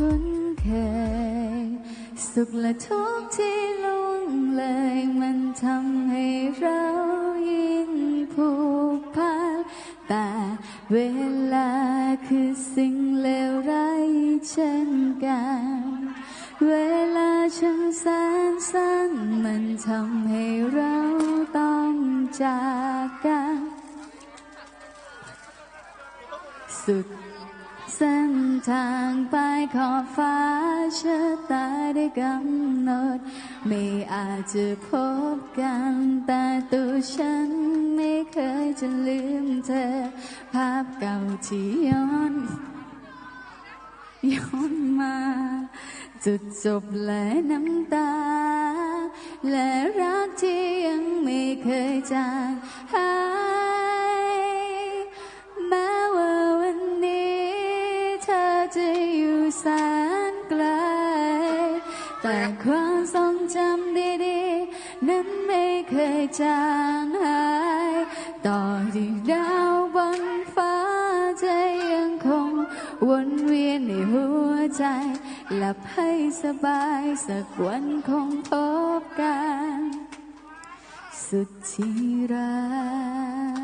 คุ้นเคย สุขและทุกข์ที่ล่วงเลยมันทำให้เรายิ่งผูกพันแต่เวลาคือสิ่งเลวร้ายเช่นกัน เวลาช่างแสนสั้นมันทำให้เราต้องจากกัน สุด เส้นทางไปขอบฟ้าชะตาได้กำหนด ไม่อาจจะพบกัน แต่ตัวฉันไม่เคยจะลืมเธอ ภาพเก่าที่ย้อนย้อนมา จุดจบและน้ำตา และรักที่ยังไม่เคยจาง จะอยู่แสนไกล แต่ความทรงจำดีๆ นั้นไม่เคยจางหาย ต่อที่ดาวบนฟ้าจะยังคงวนเวียนในหัวใจ หลับให้สบายสักวันคงพบกัน สุดที่รัก